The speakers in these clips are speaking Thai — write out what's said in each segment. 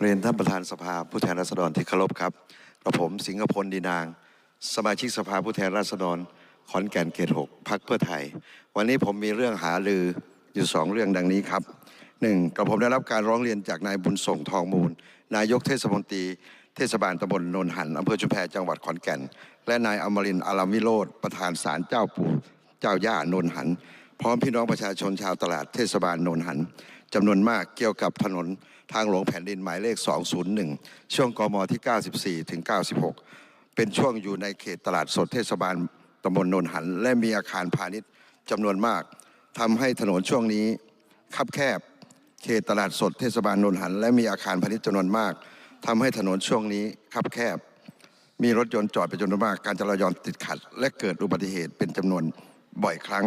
เรียนท่านประธานสภาผู้แทนราษฎรที่เคารพครับกระผมสิงห์พลดีนาง สมาชิกสภาผู้แทนราษฎรขอนแก่นเขตหกพักเพื่อไทย วันนี้ผมมีเรื่องหาลืออยู่สองเรื่องดังนี้ครับหนึ่งกระผมได้รับการร้องเรียนจากนายบุญส่งทองมูล นายกเทศมนตรี เทศบาลตำบลนนหันอำเภอชุมแพจังหวัดขอนแก่น และนายอมรินอารามวิโรธประธานศาลเจ้าปู่เจ้าย่านนหัน พร้อมพี่น้องประชาชนชาวตลาดเทศบาลโนนหันจำนวนมากเกี่ยวกับถนนทางหลวงแผ่นดินหมายเลข 201 ช่วงกมที่ 94 ถึง 96 เป็นช่วงอยู่ในเขตตลาดสดเทศบาลตำบลโนนหัน และมีอาคารพาณิชย์จำนวนมากทำให้ถนนช่วงนี้คับแคบเขตตลาดสดเทศบาลโนนหัน และมีอาคารพาณิชย์จำนวนมากทำให้ถนนช่วงนี้คับแคบ มีรถยนต์จอดเป็นจำนวนมาก การจราจรติดขัด และเกิดอุบัติเหตุเป็นจำนวนบ่อยครั้ง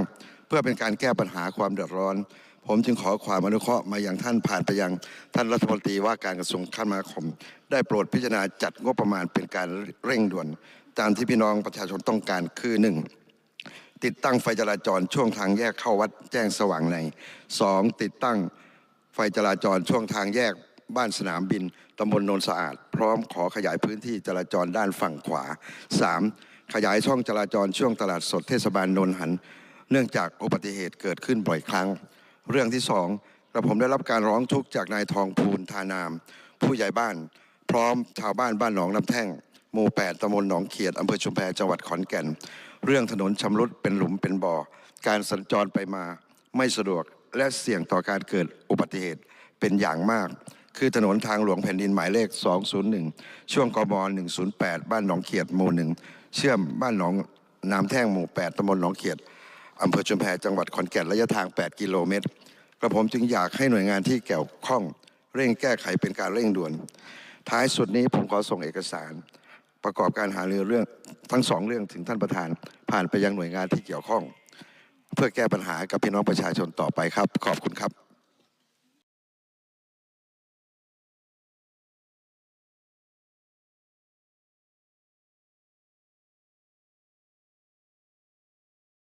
เพื่อเป็นการแก้ปัญหาความเดือดร้อน ผมจึงขอความอนุเคราะห์มายังท่านผ่านไปยัง ท่านรัฐมนตรีว่าการกระทรวงคมนาคม ได้โปรดพิจารณาจัดงบประมาณเป็นการเร่งด่วน ตามที่พี่น้องประชาชนต้องการคือหนึ่งติดตั้งไฟจราจรช่วงทางแยกเข้าวัดแจ้งสว่างใน 2. ติดตั้งไฟจราจรช่วงทางแยกบ้านสนามบินตำบลโนนสะอาด พร้อมขอขยายพื้นที่จราจรด้านฝั่งขวา 3. ขยายช่องจราจรช่วงตลาดสดเทศบาลโนนหัน เนื่องจากอุบัติเหตุเกิดขึ้นบ่อยครั้ง เรื่องที่สองกระผมได้รับการร้องทุกข์จากนายทองภูลทานาม ผู้ใหญ่บ้าน พร้อมชาวบ้านบ้านหนองน้ำแท่งหมู่ 8ตำบลหนองเขียดอำเภอชุมแพจังหวัดขอนแก่น เรื่องถนนชำรุดเป็นหลุมเป็นบ่อ การสัญจรไปมาไม่สะดวกและเสี่ยงต่อการเกิดอุบัติเหตุเป็นอย่างมาก คือถนนทางหลวงแผ่นดินหมายเลข 201 ช่วงกม108 บ้านหนองเขียดหมู่หนึ่งเชื่อมบ้านหนองน้ำแท่งหมู่ 8ตำบลหนองเขียด อำเภอชุมแพจังหวัดขอนแก่นระยะทาง 8 กิโลเมตรกระผมจึงอยากให้หน่วยงานที่เกี่ยวข้องเร่งแก้ไขเป็นการเร่งด่วน ท้ายสุดนี้ผมขอส่งเอกสาร ประกอบการหารือเรื่องทั้งสองเรื่องถึงท่านประธาน ผ่านไปยังหน่วยงานที่เกี่ยวข้อง เพื่อแก้ปัญหากับพี่น้องประชาชนต่อไปครับ ขอบคุณครับ